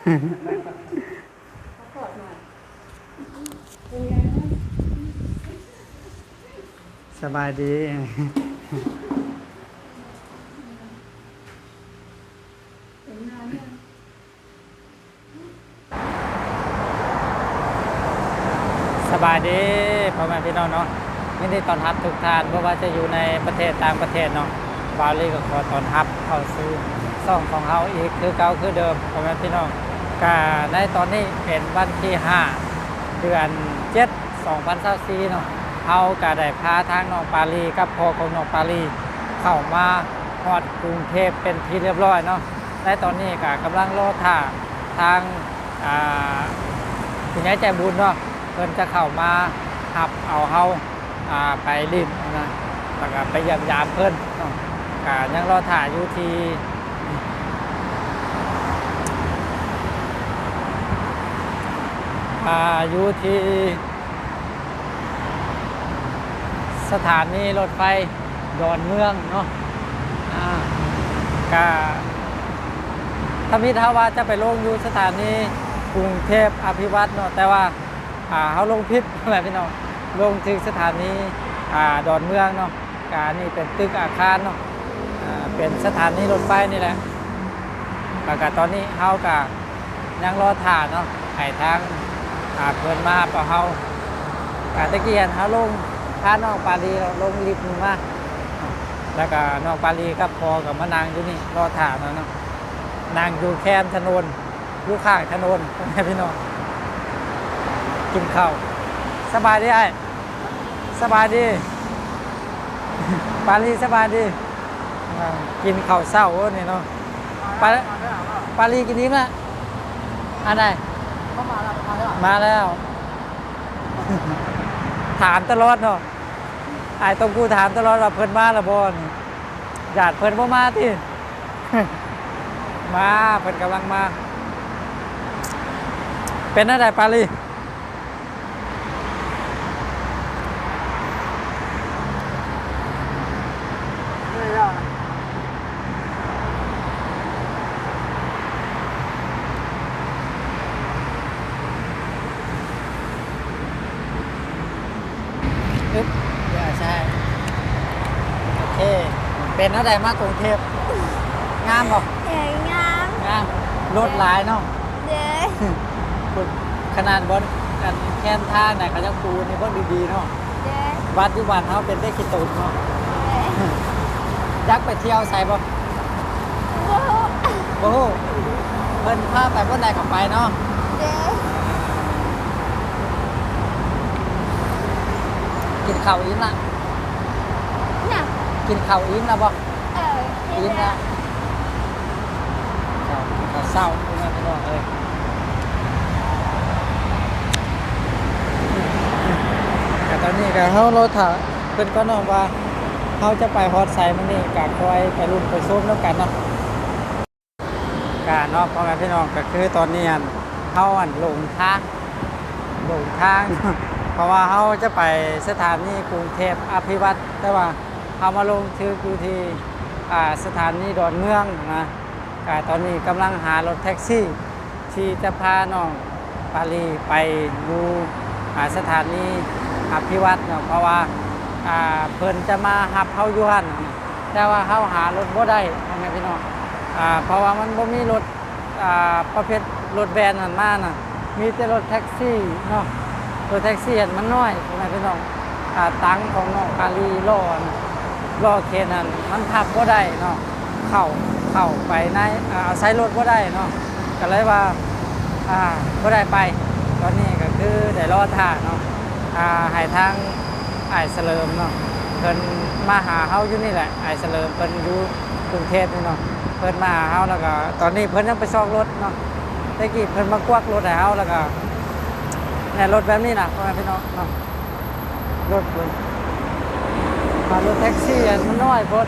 สบายดีสบายดีพ่อแม่พี่น้องเนาะยินดีต้อนรับทุกท่านเพราะว่าจะอยู่ในประเทศต่างประเทศเนาะบาลีก็ขอต้อนรับเข้าสู่ซ่องของเฮาอีกคือเก่าคือเดิมพ่อแม่พี่น้อง ก็ในตอนนี้เป็นวันที่ 5 เดือน 7 2024เนาะเฮาก็ได้พาทางน้องปาลีกับพ่อของน้องปาลีเข้ามาฮอดกรุงเทพเป็นที่เรียบร้อยเนาะในตอนนี้ก็กำลังรอท่าทางอ่าคุณยายใจบุญเนาะเพิ่นจะเข้ามาหับเอาเฮาอ่าไปลิ้นนะแล้วก็ไปยี่ยมยามเพิ่นเนาะก็ยังรอถ่ายอยู่ที่ อ่าอยู่ที่ สถานีรถไฟดอนเมืองเนาะอ่าก็ถ้ามีท้าว่าจะไปลงอยู่สถานีกรุงเทพอภิวัตรเนาะแต่ว่าอ่าเขาลงพิษอะไรพี่น้องลงถึงสถานีอ่าดอนเมืองเนาะกานี่เป็นตึกอาคารเนาะอ่าเป็นสถานีรถไฟนี่แหละแล้วก็ตอนนี้เฮากะยังรอถ่าเนาะไห้ทาง อ่าเพิ่นมาปล่าเฮากาตะเกียนเขาลงพาน้องปาลีลงลิฟต์มาแล้วก็น้องปาลีกับพอกับมานางอยู่นี่รอถามแล้วเนาะนางอยู่แคมถนนอยู่ข้างถนนพี่น้องกินข้าวสบายดีไอ้สบายดีปาลีสบายดีกินข้าวเศร้าเนี่ยเนาะปาปาลีกินนี้มั้ยอันไหนเข้ามาแล้ว มาแล้ว ถามตลอดเนาะไอ้ต้องกูถามตลอดว่าเพิ่นมาละบ่นี่ญาติเพิ่นบ่มาที่มาเพิ่นกำลังมา เป็นอะไรปาลี ไม่แล้วนะ อึ๊บอย่าใช่ โอเค เป็นอะไรมากกรุงเทพงามบ่เอ๋ยงามงามรถหลายเนาะเด้อคุณขนาดบนกันแค่นทางไหนเขาจะปูนี่เพิ่นดีๆเนาะเด้อวัดอยู่บ้านเฮาเป็นได้กี่ตุนเนาะเด้อยักไปเที่ยวใส่บ่โอ้โหโอ้โหเพิ่นพาไปบ่ไหนก็ไปเนาะเด้อกินข้าวอิ่มละน่ะกินข้าวอิ่มละบ่ เอ๋ยอิ่มละข้าวกินข้าวเช้าพี่น้องพี่น้องเอ้ยแต่ตอนนี้ก็เฮารถถ่าเพิ่อนก็เนาะว่าเฮาจะไปฮอดไซมื้อนี้ก็คอยไปรุ่นไปซุ่มแล้วกันเนาะกาเนาะพ่อแม่พี่น้องก็คือตอนนี้เฮาอันลงทางลงทาง เพราะว่าเขาจะไปสถานีกรุงเทพอภิวัตแต่ว่าเขามาลงชื่ออยู่ที่ สถานีดอนเมืองนะตอนนี้กำลังหารถแท็กซี่ ที่จะพาน้องปาลีไปดูอ่าสถานีอภิวัตรเนาะเพราะว่าเพิ่นจะมาหับเขาอยู่หันแต่ว่าเขาหารถบ่ได้พ่อแม่พี่น้องเพราะว่ามันบ่มีรถประเภทรถแวนนั่นมาน่ะมีแต่รถแท็กซี่เนาะรถแท็กซี่มันน้อยทำไมพี่น้องอตังของน้องกาลีล่อนะ ล่อเคนนั้นมันพับก็ได้เนาะเข้าเข้าไปในอาเอาใช้รถก็ได้เนาะก็เลยว่าอ่าก็ได้ไป ตอนนี้ก็คือได้รอท่าเนาะอ่าให้ทางไอ้เสลิมเนาะเพิ่นมาหาเฮาอยู่นี่แหละไอ้เสลิมเพิ่นอยู่กรุงเทพนี่เนาะเพิ่นมาหาเฮาแล้วก็ตอนนี้เพิ่นยังไปซอกรถเนาะตะกี้เพิ่นมากวักรถให้เฮาแล้วก็เนี่รถแบบนี้นะพ่อแม่พี่น้องเนาะรถเพิ่น มารถแท็กซี่อันมันน้อยพด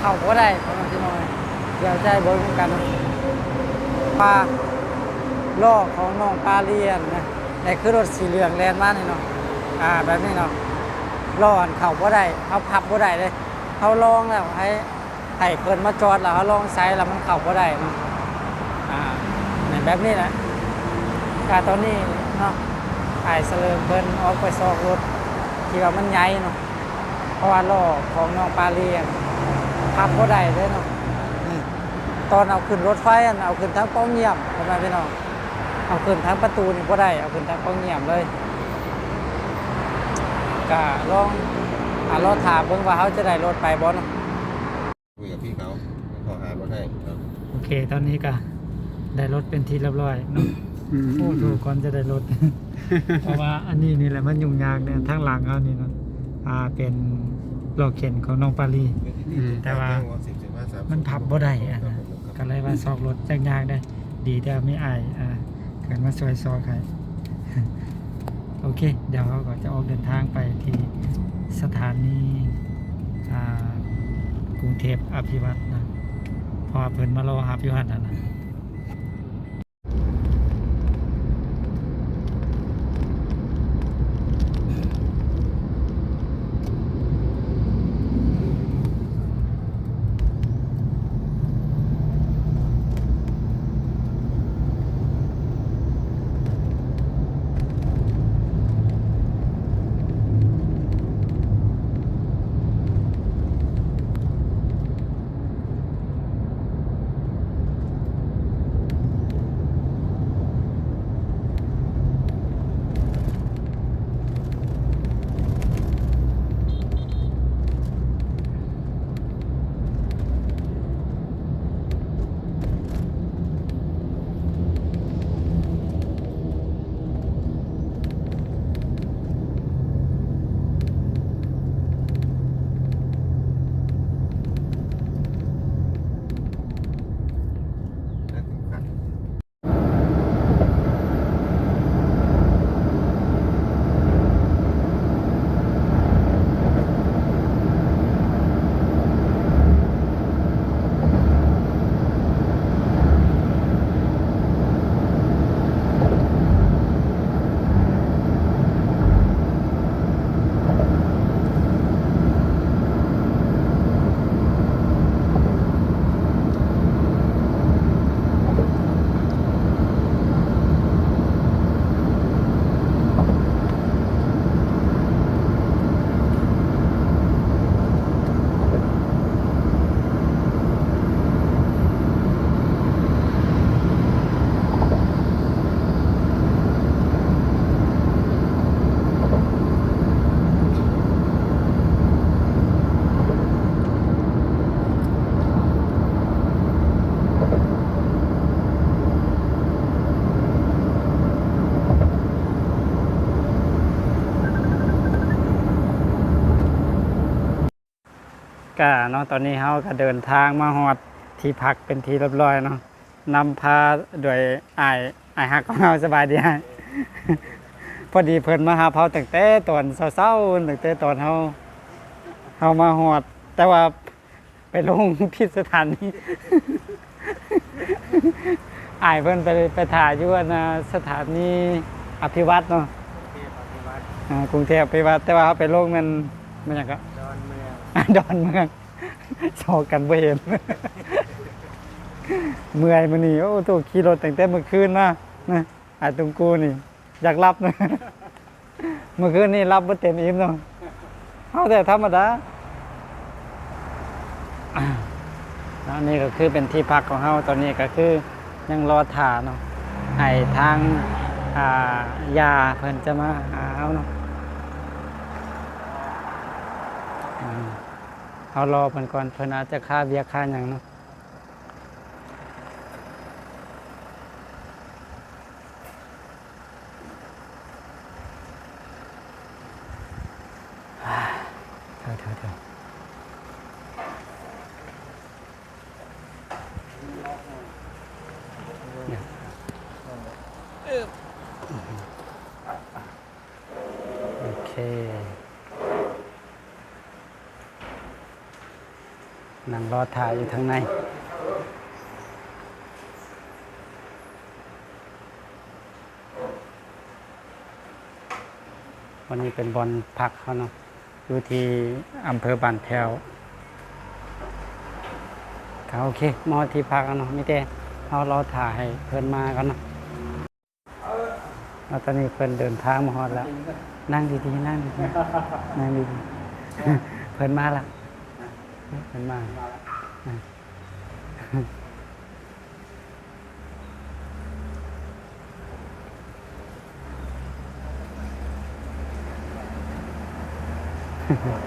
เข้าบ่ได้พ่อแม่พี่น้องเดี๋ยวใจเบิ่งกันปลาล้อของน้องปลาเลียนนะนี่คือรถสีเหลืองแลนมานี่เนาะอ่าแบบนี้เนาะล้ออันเข้าบ่ได้เขาพับบ่ได้เลยเขาลองแล้วให้ให้เพิ่นมาจอดแล้วเขาลองใช้แล้วมันเข้าบ่ได้เนาะอ่านั่นแบบนี้แหละการตอนนี้เนาะไอ้เสลิมเพิ่นออกไปซอกรถที่ว่ามันใหญ่เนาะ เพราะว่าล้อของน้องปาเลียนพับก็ได้เลยเนาะอืมตอนเอาขึ้นรถไฟอันเอาขึ้นทั้งป้องเยี่ยมทำไมพี่น้องเอาขึ้นทั้งประตูนี่ก็ได้ เอาขึ้นทั้งป้องเยี่ยมเลยก็ลองอ่ารถถามเบิ่งว่าเขาจะได้รถไปบ่เนาะคุยกับพี่เขาขอหารถให้ครับโอเค ตอนนี้ก็ได้รถเป็นที่เรียบร้อยเนาะโอ้ดูก่อนจะได้รถ เพราะว่าอันนี้นี่แหละมันยุ่งยากเนี่ยทั้งหลังเขานี่เนาะ อ่าเป็นโลเข็นของน้องปารีแต่ว่า มันพับบ่ได้อะนะก็เลยว่าซอกรถยากๆได้ ดีแต่ไม่อายอ่าเกิดมาซอยซอกใครโอเค เดี๋ยวเขาก็จะออกเดินทางไปที่สถานีอ่ากรุงเทพอภิวัตนะเพอเพิ่นมารอหาพิวัตรนะนะ ก็เนาะตอนนี้เขาก็เดินทางมาฮอดที่พักเป็นที่เรียบร้อยเนาะนำพาโดยอายอายฮักของเราสบายดีฮะพอดีเพิ่นมาหาเฮาตั้งแต่ตอนเช้าๆตั้งแต่ตอนเฮาเฮามาฮอด แต่ว่าไปลงผิดสถานีอายเพิ่นไปไปถ่ายอยู่อันน่ะสถานีอภิวัตเนาะอ่ากรุงเทพอภิวัตแต่ว่าเขาไปลงมันมันหยังก็ด อดอนเมืองชอกันบ่เห็นเมื่อยมื้อนี้โอ้ตัวขี่รถตั้งแต่เมื่อคืนนะนะไอ้ตรงกูนี่ อยากรับนะเมื่อคืนนี่รับบ่เต็มอิ่มเนาะเฮาแต่ธรรมดาอ่าแล้วนี่ก็คือเป็นที่พักของเฮาตอนนี้ก็คือยังรอถ่าเนาะให้ทางอ่ายาเพิ่นจะมาหาเฮาเนาะอ่า เอารอเพิ่นก่อนเพิ่นอาจจะค่าเบียค่าอย่างเนาะอ่าเถอะเถอะเถอะเนี่ยโอเค นั่งรอถ่ายอยู่ทางในวันนี้เป็นบอลพักเขาเนาะอยู่ที่อำเภอบ้านแถวก็โอเค มอที่พักเอาเนาะมีแต่เอาราถ่ายให้เพิ่อนมาก่อนเนาะแล้วตอนนี้เพิ่อนเดินทางมาฮอดแล้ว นั่งดีๆ นั่งดีๆนั่งดีๆเพิ่อนมาละ เห็นมาอะ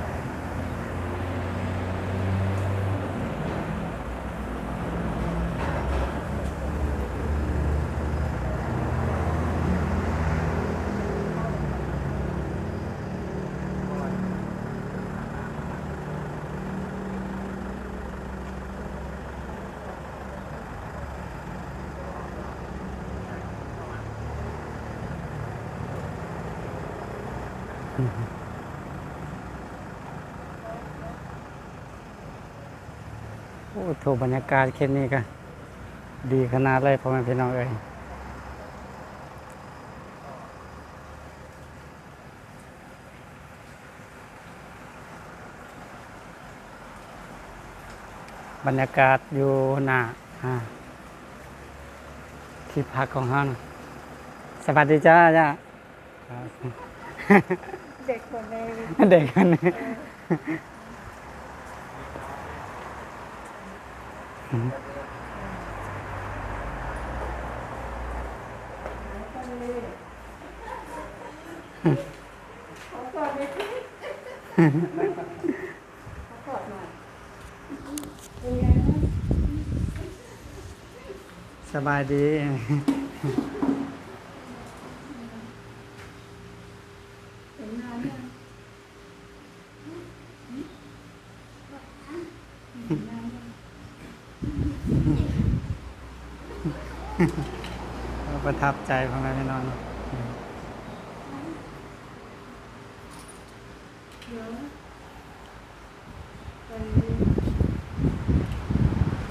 โอ้โถบรรยากาศแค่นี้ก็ดีขนาดเลยพ่อแม่พี่น้องเอ้ยบรรยากาศอยู่หน้าที่พักของเฮานะสวัสดีจ้าจ้า เด็กคนในเด็กคนนี้เขากอดไปสิเขากอดหน่อยเป็นไงบ้างสบายดี เห็นนานยัง ประทับ ใจพ่อแม่พี่น้องเดี๋ยวไป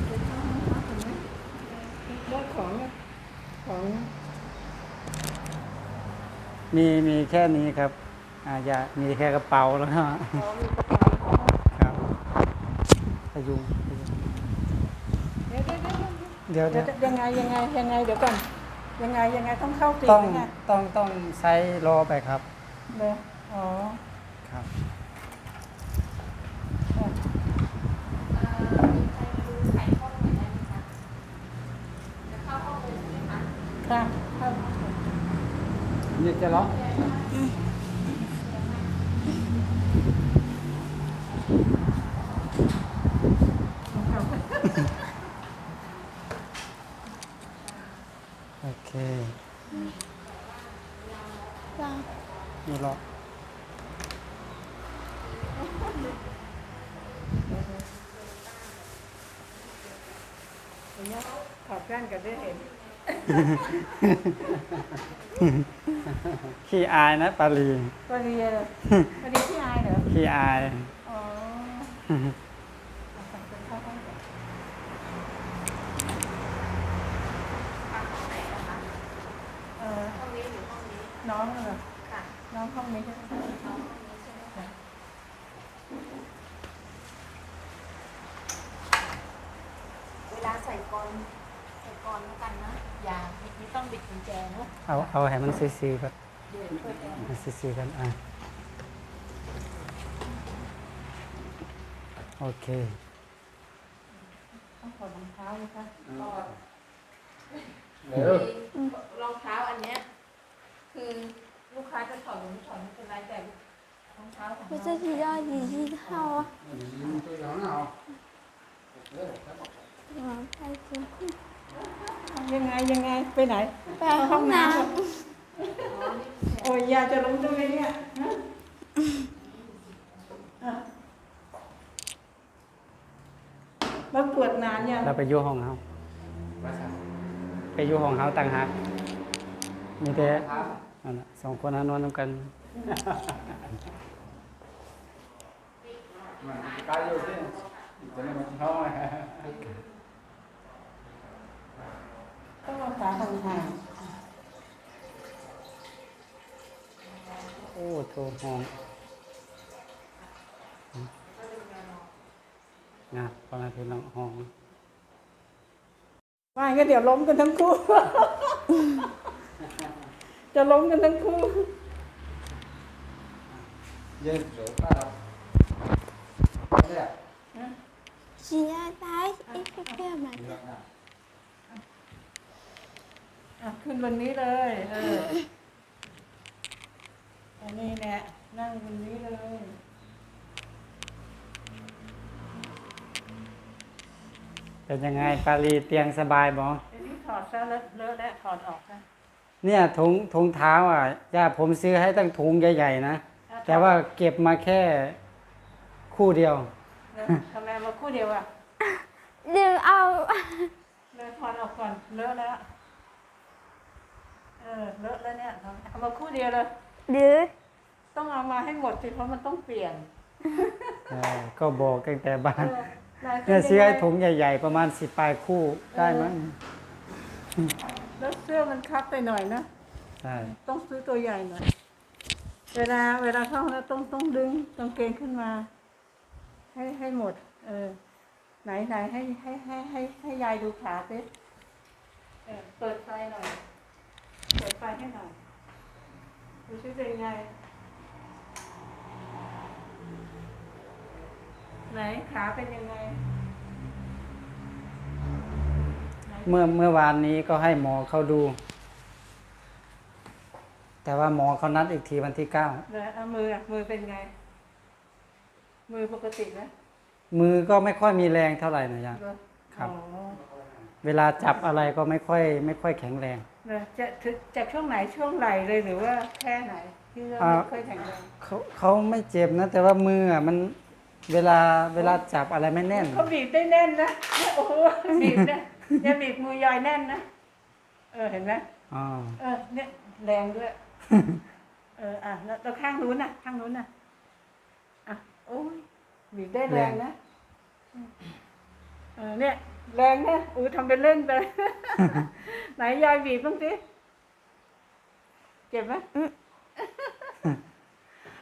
ไปเข้าห้องพักเห็นอนของมีมีแค่นี้ครับ อาจจะมีแค่กระเป๋าแล้วก็ของมีกระครับพยุงพยุเดี๋ยวเดี๋ยวเดี๋ยวยังไงยังไงยังไงเดี๋ยวก่อน ยังไงยังไงต้องเข้าตีต้องยังไงต้องต้องใช้รอไปครับเลยอ๋อครับ ค่ะเข้านี่จะล็อก โอ เคจ้านี่ล็อกอย่างเงี้ยถอดแว่นกันได้เห็นขี้อายนะปาลีปรีเลยปรีที่อายเหรอขี้อายอ๋อเอาไปเข้าห้องก่อนเออน้องเหรอน้องห้องนี้ใช่ไหม เวลาใส่ กรอนใส่กรอนแล้วกันนะอย่าไม่ต้องบิดกุญแจเนอะ เอาเอาให้มันซื่อๆก่อน เดี๋ยวเปิดแอร์ ให้ซื่อๆกันอ่ะโอเค ต้องถอดรองเท้าเลยค่ะ รองเท้าอันเนี้ยคือลูกค้าจะถอดหรือไม่ถอดไม่เป็นไรแต่รองเท้าของ 不 เรา 是比较底气套啊，嗯，太辛苦。 ยังไงยังไงไปไหนไปห้องน้โอ้ยยาจะล้มด้วยเนี่ยฮะอะแล้วปวดนานยังเราไปอยู่ห้องเฮาไปอยู่ห้องเฮาต่างหากมีแต่นั่นน่ะสองคนนั้นนอนนำกันต้องเอาขาห่าง โอ้โถห้องงานประมาณพี่น้องห้องๆว่าก็เดี๋ยวล้มกันทั้งคู่ จะล้มกันทั้งคู่เย็นเดี๋ยวป้าเนี่ย chị đã tái ít cái kia mà อะขึ้นบนนี้เลย เอออันนี้แหละนั่งบนนี้เลย เป็นยังไงปารีเตียงสบายบ่อันนี้ถอดซะเลอะเลอะแล้วถอดออกนะเนี่ยถุงถุงเท้าอะย่าผมซื้อให้ตั้งถุงใหญ่ๆนะแต่ว่าเก็บมาแค่คู่เดียว เออทำไมมาคู่เดียวอะ đừng ao เลยถอดออกก่อนเลอะแล้วเออเลอะแล้วเนี่ยเอามาคู่เดียวเลย đứa ต้องเอามาให้หมดสิเพราะมันต้องเปลี่ยนเออก็บอกตั้งแต่บ้าเอนอลายป็เนี่ยซื้อให้งไงถุงใหญ่ๆ ประมาณสิบปลายคู่ได้มั้งแล้วเสื้อมันคับไปหน่อยนะใช่ต้องซื้อตัวใหญ่หน่อยเวลาเวลาเข้าแล้วต้องต้องดึงกางเกงขึ้นมา ให้ให้หมด เออ ไหนไหนให้ให้ให้ให้ให้ยายดูขาสิเออเปิดไฟหน่อย เปิดไฟให้หน่อยดูซิเป็นไง ไหนขาเป็นยังไงไหนเมื่อเมื่อวานนี้ก็ให้หมอเขาดู แต่ว่าหมอเขานัดอีกทีวันที่เก้าแล้วเอามืออะมือเป็นไง มือปกติไหมมือก็ไม่ค่อยมีแรงเท่าไหร่นะยะเหอครับอ๋อเวลาจับอะไรก็ไม่ค่อย ไม่ค่อยแข็งแรงแล้ว จะถึงจากช่วงไหนช่วงไหลเลยหรือว่าแค่ไหนที่เราอ่าไม่ค่อยแข็งแรงเขาเขาไม่เจ็บนะ แต่ว่ามืออะมันเวลาเวลาจับอะไรไม่แน่น เขาบีบได้แน่นนะเนี่ยโอ้โหบีบเนี่ยอย่าบีบมือยายแน่นนะเออเห็นไหมอ๋อเออเนี่ยแรงด้วย เอออะแล้วแล้วข้างนู้นน่ะ ข้างนู้นน่ะอะโอ้ยบีบได้แรงนะเออเนี่ย แรงนะอู้ทำเป็นเล่นไป ไหนยายบีบบ้างสิเจ็บไหม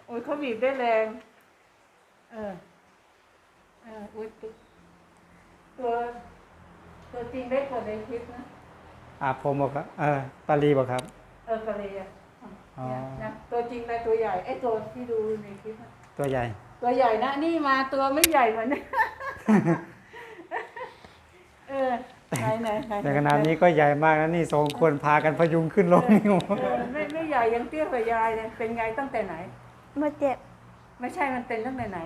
โอ้ยเขาบีบได้แรง เออ เออ อุ้ยตัวตัว ตัวจริงได้กว่าในคลิปนะ อ่าผมบอกว่าเออปารีบอกครับ เออกะเลยอะอ๋อเนี่ยนะตัวจริงในตัวใหญ่ ไอ้ตัวที่ดูในคลิปนะตัวใหญ่ ตัวใหญ่นะ นี่มาตัวไม่ใหญ่เหมือน เออไหนไหนไหนแต่ขนาดนี้ก็ใหญ่มากนะนี่สองคนพากันพยุงขึ้นลงนี่โอ้โหเออไม่ไม่ใหญ่ยังเตี้ยกว่ายายเลยเป็นไงตั้งแต่ไหน một chẹp ไม่ใช่มันเป็นตั้งแต่ไหน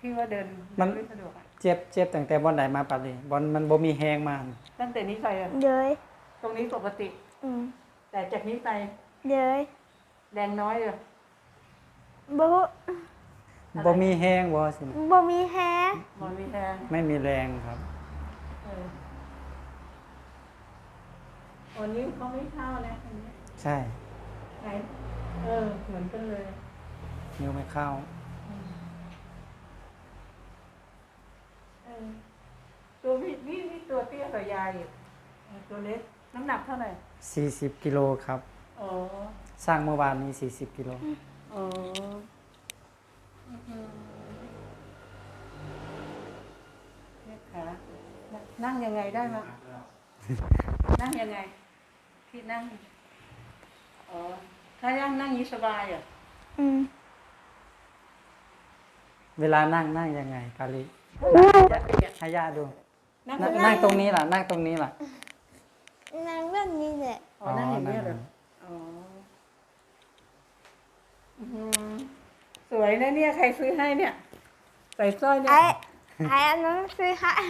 ที่ว่าเดินเดิไม่สะดวกอะเจ็บเจ็บตั้งแต่บอลไหนมาปารีบอลมันบ่มีแหงมาตั้งแต่นี้ไปอะ đứa ตรงนี้ปกติ ừ แต่จากนี้ไป đứa แรงน้อยเลย bố บ่มีแหงบ่สิ bố mi hé มันมีแรงไม่มีแรงครับเออวันนี้เขาไม่เข้านะอันนี้ใช่ ไหนเออ เหมือนกันเลย นิ้วไม่เข้า เออ ตัวพี่นี่นี่ตัวเตี้ยกว่ายายอีกเออตัวเล็ก น้ำหนักเท่าไหร่ 40 กิโลครับ อ๋อ สร้างเมื่อวานนี้ 40 กิโล อ๋ออื้อหือเนี่ยขา นั่งยังไงได้มั้งนั่งยังไงพี่นั่ง อ๋อ ถ้านั่งนั่งนี้สบายเหรอะ ừ เวลานั่งนั่งยังไงปารีจะเปลี่ยนให้ย่าดูนั่งนั่งก็นั่งตรงนี้ล่ะ นั่งตรงนี้ล่ะ nàng rất như vậy อ๋อ นั่งอย่างนี้ยเหรอนั่งอ๋ออื้อหือสวยนะเนี่ย ใครซื้อให้เนี่ย ใส่สร้อยเนี่ย ai ai ăn nó suy hại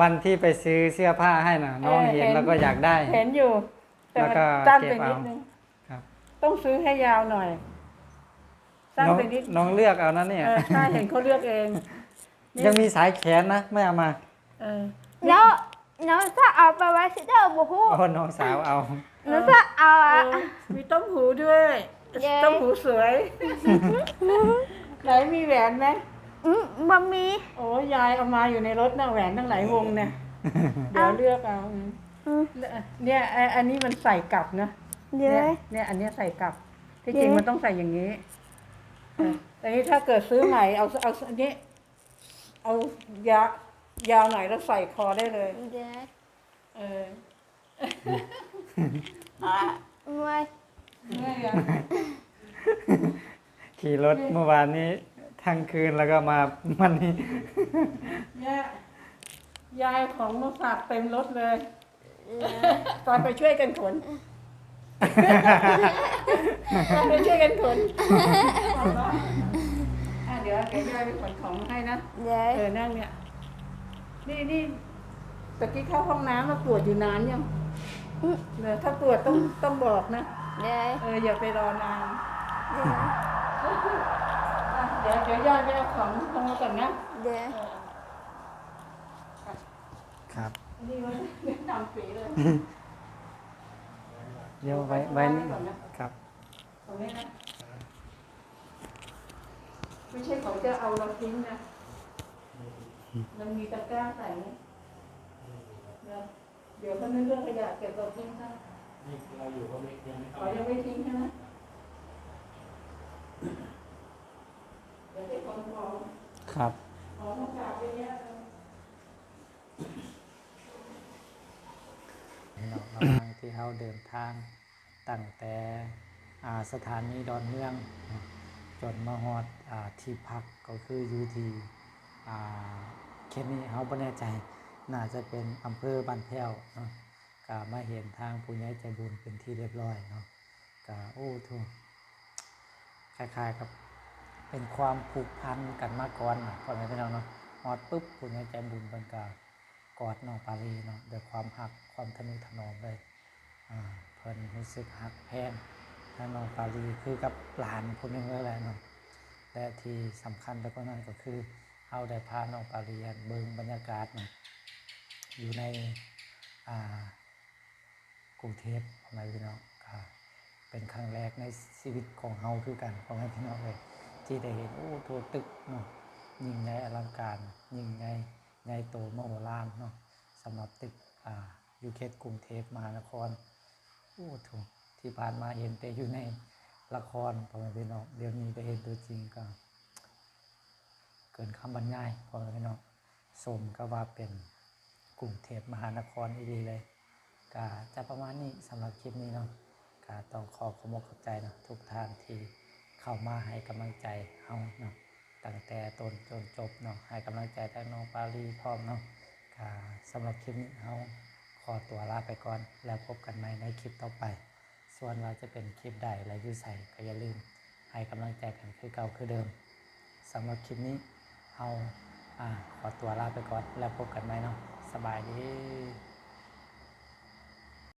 วันที่ไปซื้อเสื้อผ้าให้น่ะ น้องเออเห็นเห็นแล้วก็อยากได้ เห็นอยู่ แต่แล้วมันก็สั้นเก็ไปบนิดเอานึงครับต้องซื้อให้ยาวหน่อยสั้นน้องไปนิดน้องเลือกเอานะเนี่ยเออใช่เห็นเขาเลือกเองนี่ยังมีสายแขนนะไม่เอามาเออ nó nó sẽ ở bà bà sẽ đỡ bố hú โอ้น้องสาวเอา nó sẽ ở เออมีต้มหูด้วยเย้ต้มหูสวย ไหนมีแหวนไหม ừ bà mi โอ้ยายเอามาอยู่ในรถนะแหวนตั้งหลายวงเนี่ยเดี๋ยวเลือกเอาอืม ừ เนี่ยไอ้อันนี้มันใส่กลับนะเนี่ย đứa เนี่ยอันเนี้ยใส่กลับ ที่จริงเย้มันต้องใส่อย่างนี้เออแต่นี้ถ้าเกิดซื้อใหม่เอาเอาอันนี้ เอายายาวหน่อยแล้วใส่คอได้เลย đứa เออไม่เมื่อยอะขี่รถเมื่อวานนี้ ทั้งคืนแล้วก็มาวันนี้ย่ายายของมาฝากเต็มรถเลย ตอนไปช่วยกันขน ตอนไปช่วยกันขนอะเดี๋ยวเดี๋ยวยายไปขนของให้นะ เดี๋ยวเออนั่งเนี่ย นี่นี่ตะกี้เข้าห้องน้ำมาปวดอยู่นานยังเดี๋ยวถ้าปวดต้องต้องบอกนะ เดี๋ยวเอออย่าไปรอนาน เดี๋ยวอะเดี๋ยวเดี๋ยวยายไปเอาของลงมาก่อนนะเดี๋ยวครับ นี่ไว้เล่นตามฝีเลยเดี๋ยวไว้ไว้นี่ก่อนนะครับ ตรงนี้นะ ไม่ใช่เขาจะเอาเราทิ้งนะ มันมีตะกร้าใส่นะเดี๋ยวเดี๋ยวเขานึกเรื่องขยะเก็บเราทิ้งซะเขายังไม่ทิ้งใช่ไหมเดี๋ยวให้ของของ ครับ ของต้องกราบไปเนี้ย เนาะระห ว่างที่เราเดินทางตั้งแต่สถานีดอนเมือง จนมาฮอดอที่พักก็คืออยู่ที่อ่าเขตนี้เราบ่แน่ใจน่าจะเป็นอำเภอบ้านแพ้วเนาะก็มาเห็นทางผู้ใหญ่ใจบุญเป็นที่เรียบร้อยเนาะก็โอ้ทุกคล้ายๆกับ เป็นความผูกพันกันมาก่อนนะพ่อแม่พี่น้องเนาะฮอดปุ๊บผู้ใหญ่ใจบุญเพิ่นก็กอดน้องปารีเนาะด้วยความหักความทะนุถนอมเลยเพิ่นรู้สึกหักแพงทั้งน้องปารีคือกับหลานคนนึงเลยแหละเนาะและที่สำคัญไปกว่านั้นก็คือเฮาได้พาน้องปารีเบิ่งบรรยากาศเนาะอยู่ในกรุงเทพพ่อแม่พี่น้องเป็นครั้งแรกในชีวิตของเฮาคือกันพ่อแม่พี่น้องเลย ที่ได้เห็น โอ้ตัวตึกเนาะยิ่งใหญ่อลังการ ยิ่งใหญ่ใหญ่โตมโหฬารเนาะสำหรับตึกอ่าอยู่เขตกรุงเทพมหานครโอ้ถูกที่ผ่านมาเห็นแต่อยู่ในละครพอแม่พี่น้องเดี๋ยวนี้ได้เห็นตัวจริงก็ เกินคำบรรยายพอแม่พี่น้องสมก็ว่าเป็นกรุงเทพมหานครอีดีเลยก็จะประมาณนี้สำหรับคลิปนี้เนาะก็ต้องขอขอบคุณขอบใจเนาะทุกท่านที่ เข้ามาให้กำลังใจเฮาเนาะตั้งแต่ต้นจนจบเนาะให้กำลังใจทั้งน้องปารีพร้อมเนาะค่ะสำหรับคลิปนี้เราขอตัวลาไปก่อน แล้วพบกันใหม่ในคลิปต่อไป ส่วนว่าจะเป็นคลิปใดและอยูใส่ก็อย่าลืม ให้กำลังใจกันคือเก่าคือเดิมสำหรับคลิปนี้เราอ่าขอตัวลาไปก่อน แล้วพบกันใหม่เนาะสบายดี